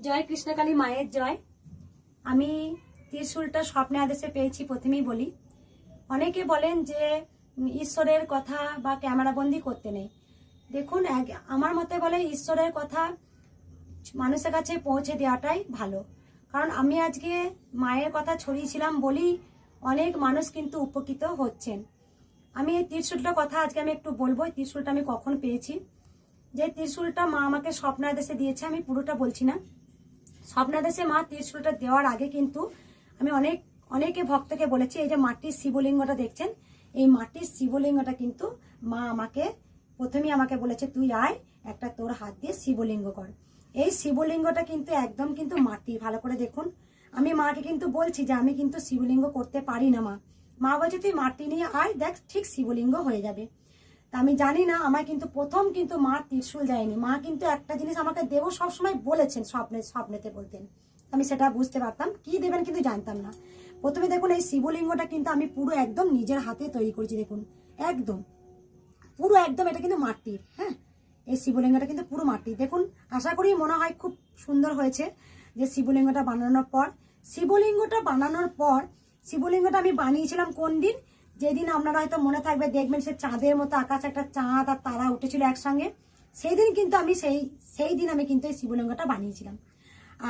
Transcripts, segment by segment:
জয় কৃষ্ণকালী মায়ের জয়। আমি ত্রিশূলটা স্বপ্নে আদেশে পেয়েছি, প্রথমেই বলি। অনেকে বলেন যে, ঈশ্বরের কথা বা ক্যামেরাবন্দি করতে নেই। দেখুন আমার মতে বলে ঈশ্বরের কথা মানুষের কাছে পৌঁছে দেওয়াটাই ভালো। কারণ আমি আজকে মায়ের কথা ছড়িয়েছিলাম বলি অনেক মানুষ কিন্তু উপকৃত হচ্ছেন। আমি এই ত্রিশূলটার কথা আজকে আমি একটু বলব, এই ত্রিশূলটা আমি কখন পেয়েছি। যে ত্রিশূলটা মা আমাকে স্বপ্নাদেশে দিয়েছে, আমি পুরোটা বলছি না। স্বপ্নাদেশে মা ত্রিশূলটা দেওয়ার আগে কিন্তু আমি অনেক, অনেকে ভক্তকে বলেছি, এই যে মাটির শিবলিঙ্গটা দেখছেন? এই মাটির শিবলিঙ্গটা কিন্তু মা আমাকে, প্রথমেই আমাকে বলেছে, তুই আয়, একটা তোর হাত দিয়ে শিবলিঙ্গ কর। এই শিবলিঙ্গটা কিন্তু একদম কিন্তু মাটি, ভালো করে দেখুন। আমি মাকে কিন্তু বলছি যে, আমি কিন্তু শিবলিঙ্গ করতে পারি না মা। মা বলছে, তুই মাটি নিয়ে আয়, দেখ ঠিক শিবলিঙ্গ হয়ে যাবে। তা আমি জানি না আমার কিন্তু প্রথম কিন্তু মা ত্রিশূল দেয়নি। মা কিন্তু একটা জিনিস আমাকে দেব সবসময় বলেছেন স্বপ্নে, স্বপ্নেতে বলতেন। আমি সেটা বুঝতে পারতাম, কি দেবেন কিন্তু জানতাম না। প্রথমে দেখুন এই শিবলিঙ্গটা কিন্তু আমি পুরো একদম নিজের হাতে তৈরি করেছি, দেখুন, একদম। পুরো একদম, এটা কিন্তু মাটির হ্যাঁ? এই শিবলিঙ্গটা কিন্তু পুরো মাটির। দেখুন, আশা করি মনে হয় খুব সুন্দর হয়েছে যে শিবলিঙ্গটা বানানোর পর। শিবলিঙ্গটা বানানোর পর, শিবলিঙ্গটা আমি বানিয়েছিলাম কোন দিন? যেদিন আপনারা হয়তো মনে থাকবে, দেখবেন সে চাঁদের মতো আকাশে একটা চাঁদ আর তারা উঠেছিল একসঙ্গে সেই দিন কিন্তু আমি সেই সেই দিন আমি কিন্তু এই শিবলিঙ্গটা বানিয়েছিলাম।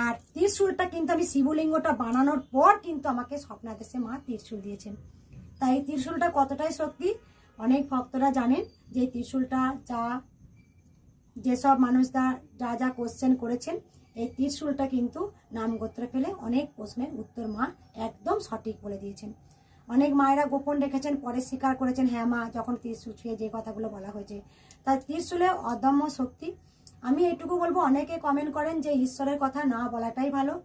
আর ত্রিশূলটা কিন্তু আমি শিবলিঙ্গটা বানানোর পর কিন্তু আমাকে স্বপ্নাদেশে মা ত্রিশূল দিয়েছেন। তাই এই ত্রিশূলটা কতটাই শক্তি অনেক ভক্তরা জানেন যে ত্রিশূলটা যা, যেসব মানুষরা যা যা কোশ্চেন করেছেন, এই ত্রিশূলটা কিন্তু নাম গোত্র ফেলে অনেক প্রশ্নের উত্তর মা একদম সঠিক বলে দিয়েছেন। অনেক মায়েরা গোপন রেখেছেন, পরে স্বীকার করেছেন হ্যাঁ মা, যখন ত্রিশূল ছুঁয়ে যে কথাগুলো বলা হয়েছে। তাই ত্রিশূলে অদম্য শক্তি। আমি এটুকু বলব, অনেকে কমেন্ট করেন যে ঈশ্বরের কথা না বলাটাই ভালো।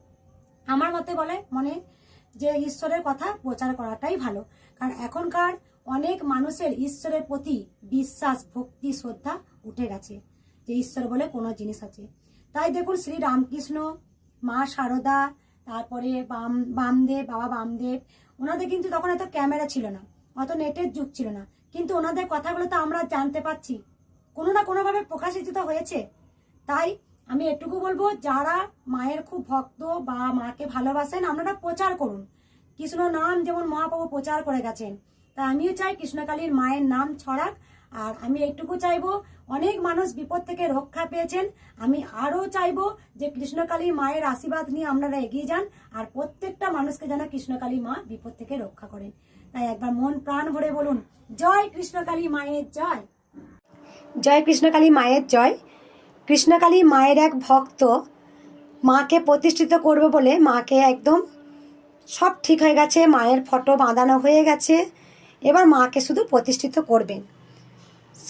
আমার মতে বলে, মনে যে ঈশ্বরের কথা প্রচার করাটাই ভালো। কারণ এখনকার অনেক মানুষের ঈশ্বরের প্রতি বিশ্বাস, ভক্তি, শ্রদ্ধা উঠে গেছে যে ঈশ্বর বলে কোনো জিনিস আছে। তাই দেখুন, শ্রী রামকৃষ্ণ, মা শারদা তারপরে বাম, বামদেব, বাবা বামদেব ওনাদের কিন্তু তখন এত ক্যামেরা ছিল না, অত নেটের যুগ ছিল না। কিন্তু ওনাদের কথাগুলো তো আমরা জানতে পাচ্ছি কোনো না কোনোভাবে প্রকাশিত তো হয়েছে। তাই আমি এটুকু বলব, যারা মায়ের খুব ভক্ত বা মাকে ভালোবাসেন, আপনারা প্রচার করুন। কৃষ্ণ নাম যেমন মহাপ্রভু প্রচার করে গেছেন, তাই আমিও চাই কৃষ্ণকালীর মায়ের নাম ছড়াক। আর আমি এইটুকু চাইব, অনেক মানুষ বিপদ থেকে রক্ষা পেয়েছেন। আমি আরও চাইব যে কৃষ্ণকালী মায়ের আশীর্বাদ নিয়ে আপনারা এগিয়ে যান আর প্রত্যেকটা মানুষকে যেন কৃষ্ণকালী মা বিপদ থেকে রক্ষা করেন। তাই একবার মন প্রাণ ভরে বলুন, জয় কৃষ্ণকালী মায়ের জয়। জয় কৃষ্ণকালী মায়ের জয়। কৃষ্ণকালী মায়ের এক ভক্ত মাকে প্রতিষ্ঠিত করবে বলে মাকে একদম সব ঠিক হয়ে গেছে, মায়ের ফটো বাঁধানো হয়ে গেছে। এবার মাকে শুধু প্রতিষ্ঠিত করবেন।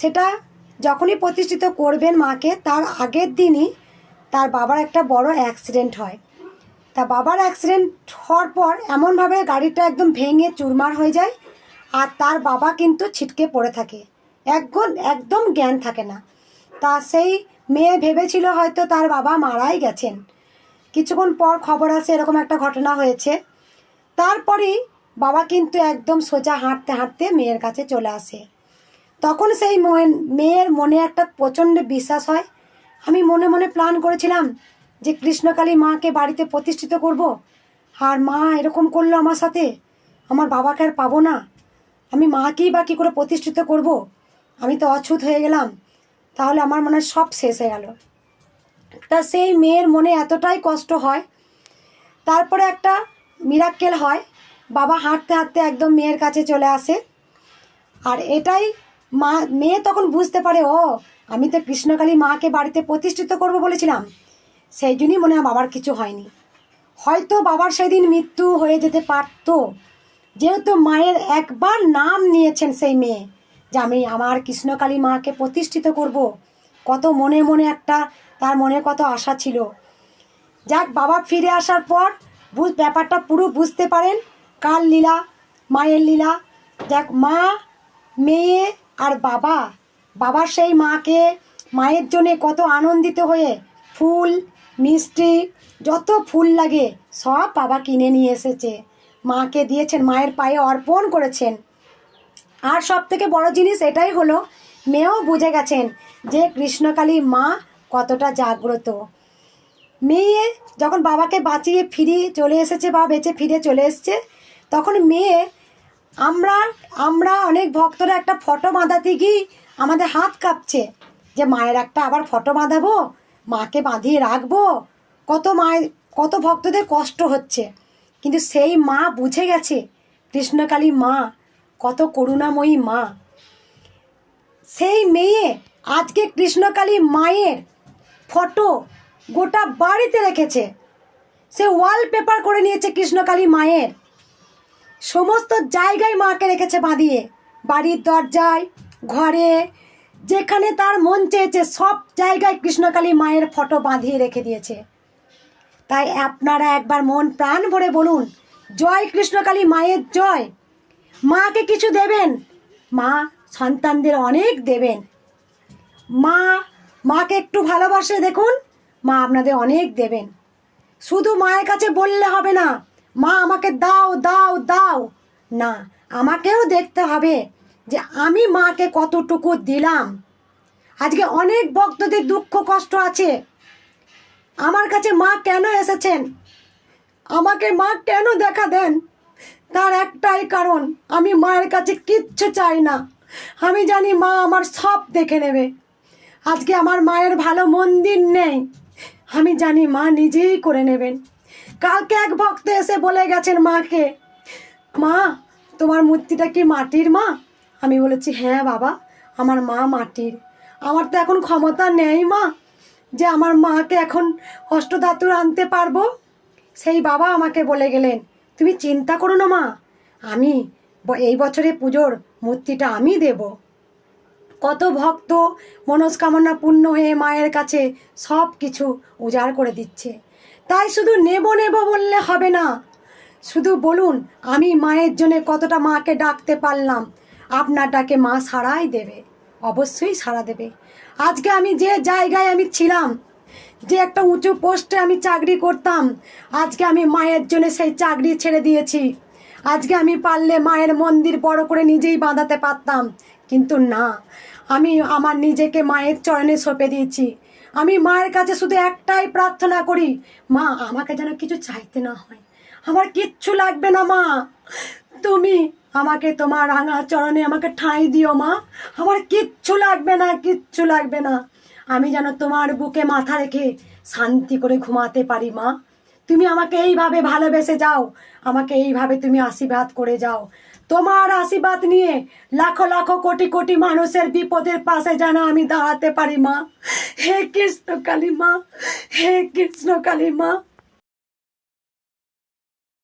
সেটা যখনই প্রতিষ্ঠিত করবেন মাকে, তার আগের দিনই তার বাবার একটা বড় অ্যাক্সিডেন্ট হয়। তা বাবার অ্যাক্সিডেন্ট হওয়ার পর এমনভাবে গাড়িটা একদম ভেঙে চুরমার হয়ে যায় আর তার বাবা কিন্তু ছিটকে পড়ে থাকে। একদম একদম জ্ঞান থাকে না। তা সেই মেয়ে ভেবেছিল হয়তো তার বাবা মারাই গেছেন। কিছুক্ষণ পর খবর আসে এরকম একটা ঘটনা হয়েছে। তারপরেই বাবা কিন্তু একদম সোজা হাঁটতে হাঁটতে মেয়ের কাছে চলে আসে। তখন সেই মেয়ের মনে একটা প্রচণ্ড বিশ্বাস হয়। আমি মনে মনে প্ল্যান করেছিলাম যে কৃষ্ণকালী মাকে বাড়িতে প্রতিষ্ঠিত করব। আর মা এরকম করল আমার সাথে। আমার বাবাকে আর পাবো না। আমি মাকেই বা কী করে প্রতিষ্ঠিত করব? আমি তো অছুত হয়ে গেলাম। তাহলে আমার মনে সব শেষ হয়ে গেল। তা সেই মেয়ের মনে এতটাই কষ্ট হয়। তারপরে একটা মিরাক্কেল হয়। বাবা হাঁটতে হাঁটতে একদম মেয়ের কাছে চলে আসে। আর এটাই মা, মেয়ে তখন বুঝতে পারে, ও, আমি তো কৃষ্ণকালী মাকে বাড়িতে প্রতিষ্ঠিত করব বলেছিলাম। সেই জন্যই মনে হয় বাবার কিছু হয়নি। হয়তো বাবার সেদিন মৃত্যু হয়ে যেতে পারত। যেহেতু মায়ের একবার নাম নিয়েছেন সেই মেয়ে, যে আমি আমার কৃষ্ণকালী মাকে প্রতিষ্ঠিত করব, কত মনে মনে একটা, তার মনে কত আশা ছিল। যাক, বাবা ফিরে আসার পর ব্যাপারটা পুরো বুঝতে পারেন, কার লীলা, মায়ের লীলা। যাক, মা, মেয়ে আর বাবা বাবা সেই মাকে মায়ের জন্যে কত আনন্দিত হয়ে ফুল, মিষ্টি, যত ফুল লাগে সব বাবা কিনে নিয়ে এসেছে। মাকে দিয়েছেন, মায়ের পায়ে অর্পণ করেছেন। আর সব থেকে বড় জিনিস এটাই হলো, মেয়েও বুঝে গেছেন যে কৃষ্ণকালী মা কতটা জাগ্রত। মেয়ে যখন বাবাকে বাঁচিয়ে ফিরিয়ে চলে এসেছে বা বেঁচে ফিরে চলে এসেছে, তখন মেয়ে আমরা আমরা অনেক ভক্তরা একটা ফটো বাঁধাতে গিয়ে আমাদের হাত কাঁপছে। যে মায়ের একটা আবার ফটো বাঁধাবো, মাকে বাঁধিয়ে রাখব। কত মায়ের, কত ভক্তদের কষ্ট হচ্ছে। কিন্তু সেই মা বুঝে গেছে, কৃষ্ণকালী মা, কত করুণাময়ী মা। সেই মেয়ে, আজকে কৃষ্ণকালী মায়ের ফটো গোটা বাড়িতে রেখেছে। সে ওয়ালপেপার করে নিয়েছে কৃষ্ণকালী মায়ের। সমস্ত জায়গায় মাকে রেখেছে বাঁধিয়ে। বাড়ির দরজায়, ঘরে, যেখানে তার মন চেয়েছে, সব জায়গায় কৃষ্ণকালী মায়ের ফটো বাঁধিয়ে রেখে দিয়েছে। তাই আপনারা একবার মন প্রাণ ভরে বলুন, জয় কৃষ্ণকালী মায়ের জয়। মাকে কিছু দেবেন? মা সন্তানদের অনেক দেবেন। মা, মাকে একটু ভালোবাসে দেখুন, মা আপনাদের অনেক দেবেন। শুধু মায়ের কাছে বললে হবে না মা, আমাকে দাও দাও দাও। না, আমাকেও দেখতে হবে যে আমি মাকে কতটুকু দিলাম। আজকে অনেক ভক্তদের দুঃখ, কষ্ট আছে। আমার কাছে মা কেন এসেছেন? আমাকে মা কেন দেখা দেন? তার একটাই কারণ, আমি মায়ের কাছে কিচ্ছু চাই না। আমি জানি মা আমার সব দেখে নেবে। আজকে আমার মায়ের ভালো মন্দির নেই। আমি জানি মা নিজেই করে নেবেন। কালকে এক ভক্ত এসে বলে গেছেন মাকে, মা, তোমার মূর্তিটা কি মাটির মা? আমি বলেছি হ্যাঁ বাবা, আমার মা মাটির। আমার তো এখন ক্ষমতা নেই মা, যে আমার মাকে এখন অষ্টধাতুর আনতে পারব। সেই বাবা আমাকে বলে গেলেন, তুমি চিন্তা করো না মা, আমি এই বছরে পুজোর মূর্তিটা আমি দেবো। কত ভক্ত মনস্কামনা পূর্ণ হয়ে মায়ের কাছে সব কিছু উজাড় করে দিচ্ছে। তাই শুধু নেব নেব বললে হবে না। শুধু বলুন, আমি মায়ের জন্য কতটা মাকে ডাকতে পারলাম। আপনার ডাকে মা সাড়াই দেবে, অবশ্যই সাড়া দেবে। আজকে আমি যে জায়গায় আমি ছিলাম, যে একটা উঁচু পোস্টে আমি চাকরি করতাম, আজকে আমি মায়ের জন্য সেই চাকরি ছেড়ে দিয়েছি। আজকে আমি পারলে মায়ের মন্দির বড় করে নিজেই বাঁধাতে পারতাম। কিন্তু না, আমি আমার নিজেকে মায়ের চরণে সঁপে দিয়েছি। আমি মায়ের কাছে শুধু একটাই প্রার্থনা করি, মা, আমাকে যেন কিছু চাইতে না হয়। আমার কিচ্ছু লাগবে না, মা। তুমি আমাকে তোমার রাঙা চরণে আমাকে ঠাঁই দিও, মা। আমার কিচ্ছু লাগবে না, কিচ্ছু লাগবে না। আমি যেন তোমার বুকে মাথা রেখে শান্তি করে ঘুমাতে পারি, মা। তুমি আমাকে এইভাবে ভালোবেসে যাও। আমাকে এইভাবে তুমি আশীর্বাদ করে যাও। তোমার আশীর্বাদ নিয়ে লাখো লাখো কোটি কোটি মানুষের বিপদের পাশে যেন আমি দাঁড়াতে পারি, মা। হে কৃষ্ণ কালী মা। হে কৃষ্ণ কালী মা।